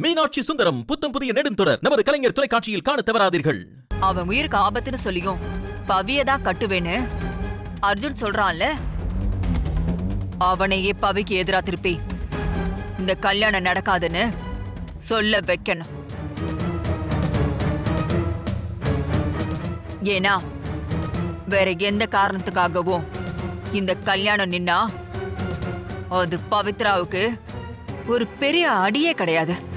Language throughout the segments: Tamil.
மீனாட்சி சுந்தரம் புத்தம் புதிய நெடுந்தொடர். நமது கலைஞர் தொலைக்காட்சியில் காண தவறாதீர்கள். அவன் உயிருக்கு ஆபத்துன்னு சொல்லியும் பவியதான் கட்டுவேன்னு அர்ஜுன் சொல்றான்ல? அவனையே பவிக்கு எதிரா திருப்பி இந்த கல்யாணம் நடக்காதுன்னு சொல்ல வைக்கணும். ஏன்னா வேற எந்த காரணத்துக்காகவும் இந்த கல்யாணம் நின்னா அது பவித்ராவுக்கு ஒரு பெரிய அடியே கிடையாது.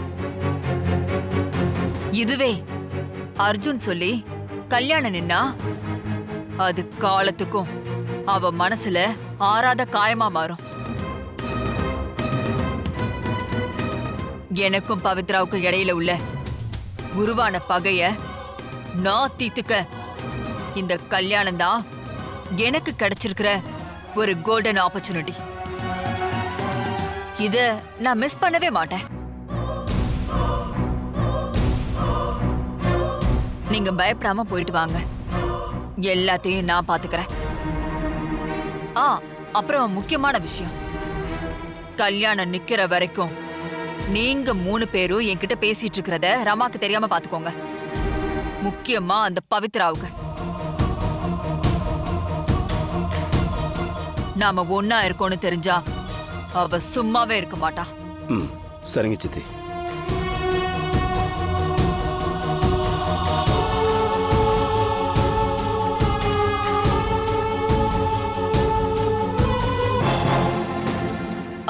இதுவே. அர்ஜுன் சொல்லி கல்யாணம் நின்னா அது காலத்துக்கும் அவ மனசுல ஆறாத காயமா மாறும். எனக்கும் பவித்ராவுக்கும் இடையில உள்ள உருவான பகைய நான் தீத்துக்க இந்த கல்யாணம் தான் எனக்கு கிடைச்சிருக்கிற ஒரு கோல்டன் ஆப்பர்ச்சுனிட்டி இத நான் மிஸ் பண்ணவே மாட்டேன். நீங்க பயப்படாம போயிட்டு வாங்க. எல்லாத்தையும் நான் பாத்துக்கிறேன். ஆ அப்புறம் முக்கியமான விஷயம். கல்யாணம் நிக்கிற வரைக்கும் நீங்க மூணு பேரும் என்கிட்ட பேசிட்டு இருக்கிறத ரமாக்கு தெரியாம பாத்துக்கோங்க. முக்கியமா அந்த பவித்ராவுக்கு. நாம ஒன்னா இருக்கோம்னு தெரிஞ்சா அவ சும்மாவே இருக்க மாட்டா. ம் சரிங்க சித்தி.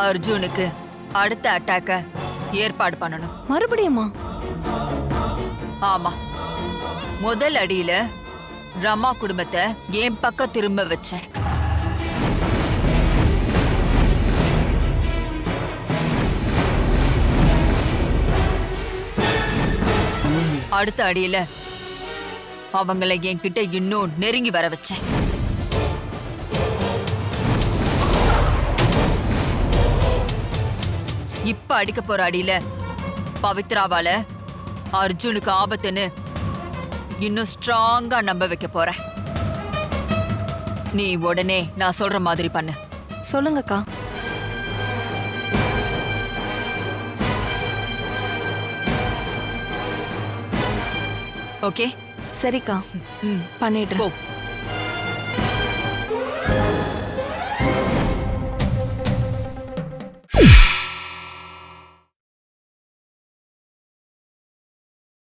அர்ஜுனுக்கு அடுத்த அட்டாக்க ஏற்பாடு பண்ணணும். மறுபடியுமா? ஆமா. முதல் அடியில ரமா குடும்பத்தை என் பக்கம் திரும்ப வச்சேன். அடுத்த அடியில அவங்கள என்கிட்ட இன்னும் நெருங்கி வர வச்சேன். இப்ப அடிக்க போற அடியில. பவித்ராவால அர்ஜுனுக்கு ஆபத்துன்னு இன்னும் ஸ்ட்ராங்கா நம்ப வைக்க போறேன் நீ உடனே நான் சொல்ற மாதிரி பண்ணு. சொல்லுங்கக்கா. ஓகே? சரிக்கா. பண்ணிடுறேன்.